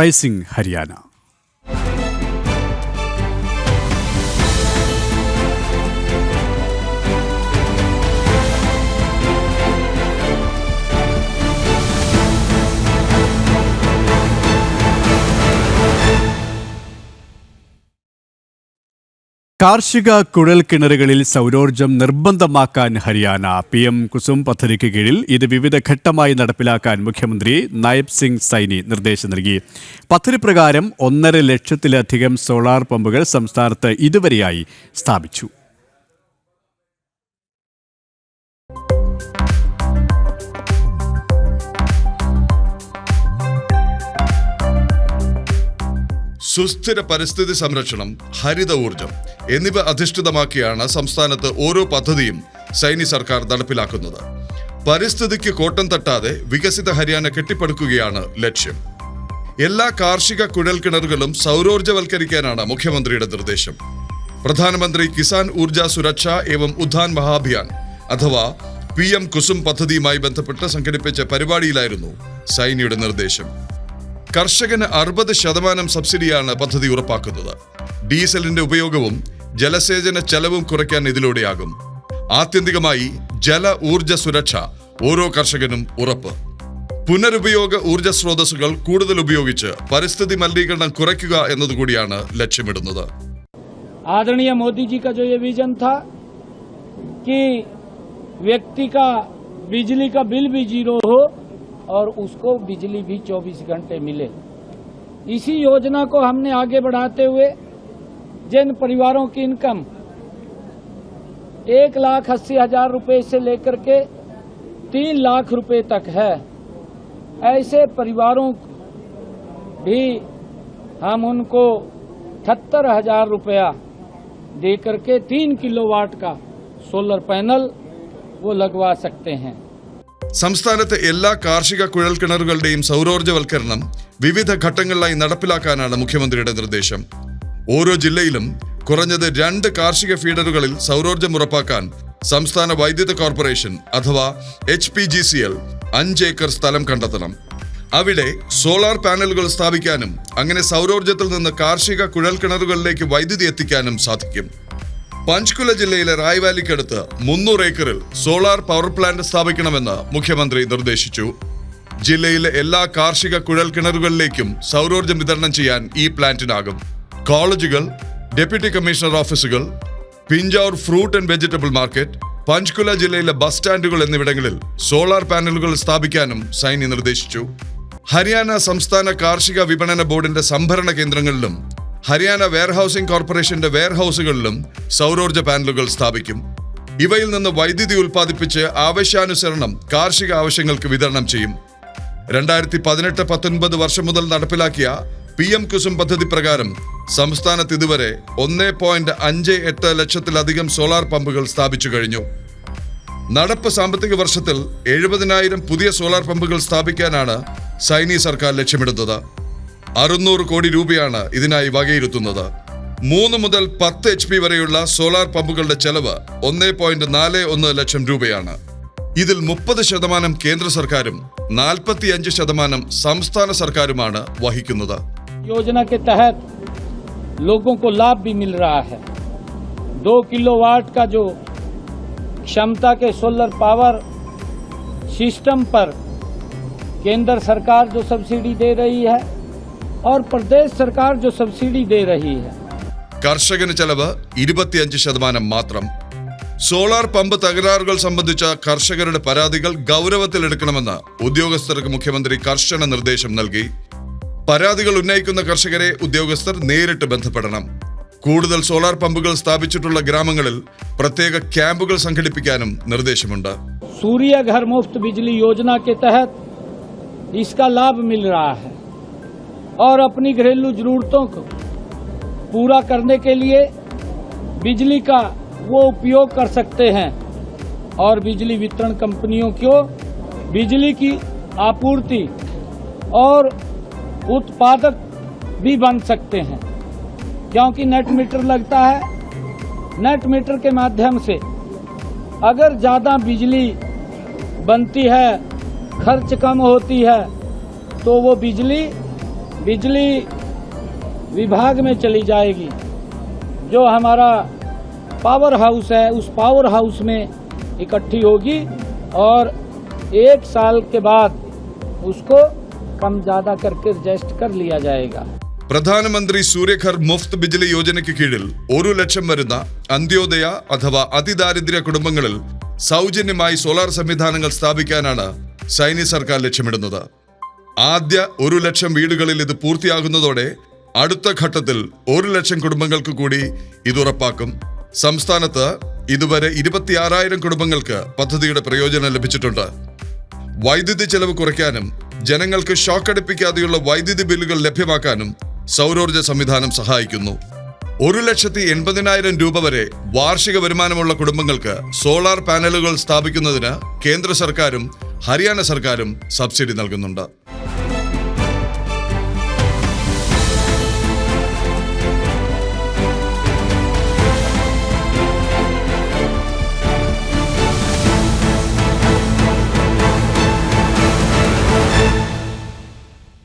Rising Haryana. കാർഷിക കുഴൽ കിണറുകളിൽ സൗരോർജം നിർബന്ധമാക്കാൻ ഹരിയാന. പി എം കുസും പദ്ധതിക്ക് കീഴിൽ ഇത് വിവിധ ഘട്ടമായി നടപ്പിലാക്കാൻ മുഖ്യമന്ത്രി നയബ് സിംഗ് സൈനി നിർദ്ദേശം നൽകി. പദ്ധതി പ്രകാരം ഒന്നര ലക്ഷത്തിലധികം സോളാർ പമ്പുകൾ സംസ്ഥാനത്ത് ഇതുവരെയായി സ്ഥാപിച്ചു. സുസ്ഥിര പരിസ്ഥിതി സംരക്ഷണം ഹരിത ഊർജം എന്നിവ അധിഷ്ഠിതമാക്കിയാണ് സംസ്ഥാനത്ത് ഓരോ പദ്ധതിയും സൈനി സർക്കാർ നടപ്പിലാക്കുന്നത്. പരിസ്ഥിതിക്ക് കോട്ടം തട്ടാതെ വികസിത ഹരിയാന കെട്ടിപ്പടുക്കുകയാണ് ലക്ഷ്യം. എല്ലാ കാർഷിക കുഴൽ കിണറുകളും സൗരോർജവൽക്കരിക്കാനാണ് മുഖ്യമന്ത്രിയുടെ നിർദ്ദേശം. പ്രധാനമന്ത്രി കിസാൻ ഊർജ സുരക്ഷ ഏവം ഉദ്ധാൻ മഹാഭിയാൻ അഥവാ പി എം കുസും പദ്ധതിയുമായി ബന്ധപ്പെട്ട് സംഘടിപ്പിച്ച പരിപാടിയിലായിരുന്നു സൈനിയുടെ നിർദ്ദേശം. കർഷകന് അറുപത് ശതമാനം സബ്സിഡിയാണ് പദ്ധതി ഉറപ്പാക്കുന്നത് ഡീസലിന്റെ ഉപയോഗവും ജലസേചന ചെലവും കുറയ്ക്കാൻ ഇതിലൂടെയാകും ആത്യന്തികമായി ജല ഊർജ സുരക്ഷ ഓരോ കർഷകനും ഉറപ്പ് പുനരുപയോഗ ഊർജ സ്രോതസ്സുകൾ കൂടുതൽ ഉപയോഗിച്ച് പരിസ്ഥിതി മലിനീകരണം കുറയ്ക്കുക എന്നതുകൂടിയാണ് ലക്ഷ്യമിടുന്നത് आदरणीय मोदी जी का जो ये विजन था कि व्यक्ति का बिजली का बिल भी जीरो हो और उसको बिजली भी 24 घंटे मिले। इसी योजना को हमने आगे बढ़ाते हुए जिन परिवारों की इनकम एक लाख अस्सी हज़ार रुपये से लेकर के तीन लाख रुपए तक है, ऐसे परिवारों भी हम उनको अठहत्तर हज़ार रुपया दे करके तीन किलोवाट का सोलर पैनल वो लगवा सकते हैं। സംസ്ഥാനത്തെ എല്ലാ കാർഷിക കുഴൽ കിണറുകളുടെയും സൗരോർജവൽക്കരണം വിവിധ ഘട്ടങ്ങളിലായി നടപ്പിലാക്കാനാണ് മുഖ്യമന്ത്രിയുടെ നിർദ്ദേശം. ഓരോ ജില്ലയിലും കുറഞ്ഞത് രണ്ട് കാർഷിക ഫീഡറുകളിൽ സൗരോർജം ഉറപ്പാക്കാൻ സംസ്ഥാന വൈദ്യുത കോർപ്പറേഷൻ അഥവാ H P G C L അഞ്ച് ഏക്കർ സ്ഥലം കണ്ടെത്തണം. അവിടെ സോളാർ പാനലുകൾ സ്ഥാപിക്കാനും അങ്ങനെ സൗരോർജത്തിൽ നിന്ന് കാർഷിക കുഴൽ കിണറുകളിലേക്ക് വൈദ്യുതി എത്തിക്കാനും സാധിക്കും. പഞ്ച്കുല ജില്ലയിലെ റായ്വാലിക്കടുത്ത് മുന്നൂറ് ഏക്കറിൽ സോളാർ പവർ പ്ലാന്റ് സ്ഥാപിക്കണമെന്ന് മുഖ്യമന്ത്രി നിർദ്ദേശിച്ചു. ജില്ലയിലെ എല്ലാ കാർഷിക കുഴൽ കിണറുകളിലേക്കും സൗരോർജം വിതരണം ചെയ്യാൻ ഈ പ്ലാന്റിനാകും. കോളേജുകൾ ഡെപ്യൂട്ടി കമ്മീഷണർ ഓഫീസുകൾ Pinjore fruit and vegetable market Panchkula ജില്ലയിലെ ബസ് സ്റ്റാൻഡുകൾ എന്നിവിടങ്ങളിൽ സോളാർ പാനലുകൾ സ്ഥാപിക്കാനും സൈനി നിർദ്ദേശിച്ചു. ഹരിയാന സംസ്ഥാന കാർഷിക വിപണന ബോർഡിന്റെ സംഭരണ കേന്ദ്രങ്ങളിലും ഹരിയാന വെയർഹൌസിംഗ് കോർപ്പറേഷന്റെ വെയർഹൌസുകളിലും സൗരോർജ പാനലുകൾ സ്ഥാപിക്കും. ഇവയിൽ നിന്ന് വൈദ്യുതി ഉൽപ്പാദിപ്പിച്ച് ആവശ്യാനുസരണം കാർഷിക ആവശ്യങ്ങൾക്ക് വിതരണം ചെയ്യും. രണ്ടായിരത്തി പതിനെട്ട് പത്തൊൻപത് വർഷം മുതൽ നടപ്പിലാക്കിയ പി എം കുസും പദ്ധതി പ്രകാരം സംസ്ഥാനത്ത് ഇതുവരെ ഒന്നേ പോയിന്റ് അഞ്ച് എട്ട് ലക്ഷത്തിലധികം സോളാർ പമ്പുകൾ സ്ഥാപിച്ചു കഴിഞ്ഞു. നടപ്പ് സാമ്പത്തിക വർഷത്തിൽ എഴുപതിനായിരം പുതിയ സോളാർ പമ്പുകൾ സ്ഥാപിക്കാനാണ് സൈനി സർക്കാർ ലക്ഷ്യമിടുന്നത്. അറുന്നൂറ് കോടി രൂപയാണ് ഇതിനായി വകയിരുത്തുന്നത് മൂന്ന് മുതൽ പത്ത് എച്ച് പി വരെയുള്ള സോളാർ പമ്പുകളുടെ ചെലവ് ഒന്നേ പോയിന്റ് നാല് ഒന്ന് ലക്ഷം രൂപയാണ് ഇതിൽ മുപ്പത് ശതമാനം കേന്ദ്ര സർക്കാരും നാൽപ്പത്തിയഞ്ച് ശതമാനം സംസ്ഥാന സർക്കാരുമാണ് വഹിക്കുന്നത് योजना के तहत लोगों को लाभ भी मिल रहा है दो किलोवाट का जो क्षमता के सोलर पावर सिस्टम पर केंद्र सरकार जो सब्सिडी दे रही है और प्रदेश सरकार जो सब्सिडी दे रही है കർഷകന് ചെലവ് ഇരുപത്തിയഞ്ച് ശതമാനം മാത്രം സോളാർ പമ്പ് തകരാറുകൾ സംബന്ധിച്ച കർഷകരുടെ പരാതികൾ ഗൗരവത്തിലെടുക്കണമെന്ന് ഉദ്യോഗസ്ഥർക്ക് മുഖ്യമന്ത്രി കർശന നിർദ്ദേശം നൽകി പരാതികൾ ഉന്നയിക്കുന്ന കർഷകരെ ഉദ്യോഗസ്ഥർ നേരിട്ട് ബന്ധപ്പെടണം കൂടുതൽ സോളാർ പമ്പുകൾ സ്ഥാപിച്ചിട്ടുള്ള ഗ്രാമങ്ങളിൽ പ്രത്യേക ക്യാമ്പുകൾ സംഘടിപ്പിക്കാനും നിർദ്ദേശമുണ്ട് सूर्य घर मुफ्त बिजली योजना के तहत इसका लाभ मिल रहा है और अपनी घरेलू जरूरतों को पूरा करने के लिए बिजली का वो उपयोग कर सकते हैं और बिजली वितरण कंपनियों को बिजली की आपूर्ति और उत्पादक भी बन सकते हैं। क्योंकि नेट मीटर लगता है, नेट मीटर के माध्यम से अगर ज़्यादा बिजली बनती है, खर्च कम होती है तो वो बिजली बिजली विभाग में चली जाएगी जो हमारा पावर हाउस है उस पावर हाउस में इकट्ठी होगी और एक साल के बाद उसको कम ज़्यादा करके रजिस्ट कर लिया जाएगा പ്രധാനമന്ത്രി സൂര്യഘർ മുഫ്ത് ബിജ്ലി യോജനയ്ക്ക് കീഴിൽ ഒരു ലക്ഷം വരുന്ന അന്ത്യോദയ അഥവാ അതിദാരിദ്ര്യ കുടുംബങ്ങളിൽ സൗജന്യമായി സോളാർ സംവിധാനങ്ങൾ സ്ഥാപിക്കാനാണ് ചൈനീസ് സർക്കാർ ലക്ഷ്യമിടുന്നത് ആദ്യ ഒരു ലക്ഷം വീടുകളിൽ ഇത് പൂർത്തിയാകുന്നതോടെ അടുത്ത ഘട്ടത്തിൽ ഒരു ലക്ഷം കുടുംബങ്ങൾക്ക് കൂടി ഇത് ഉറപ്പാക്കും. സംസ്ഥാനത്ത് ഇതുവരെ ഇരുപത്തിയാറായിരം കുടുംബങ്ങൾക്ക് പദ്ധതിയുടെ പ്രയോജനം ലഭിച്ചിട്ടുണ്ട്. വൈദ്യുതി ചെലവ് കുറയ്ക്കാനും ജനങ്ങൾക്ക് ഷോക്ക് അടുപ്പിക്കാതെയുള്ള വൈദ്യുതി ബില്ലുകൾ ലഭ്യമാക്കാനും സൗരോർജ സംവിധാനം സഹായിക്കുന്നു. ഒരു ലക്ഷത്തി എൺപതിനായിരം രൂപ വരെ വാർഷിക വരുമാനമുള്ള കുടുംബങ്ങൾക്ക് സോളാർ പാനലുകൾ സ്ഥാപിക്കുന്നതിന് കേന്ദ്ര സർക്കാരും ഹരിയാന സർക്കാരും സബ്സിഡി നൽകുന്നുണ്ട്.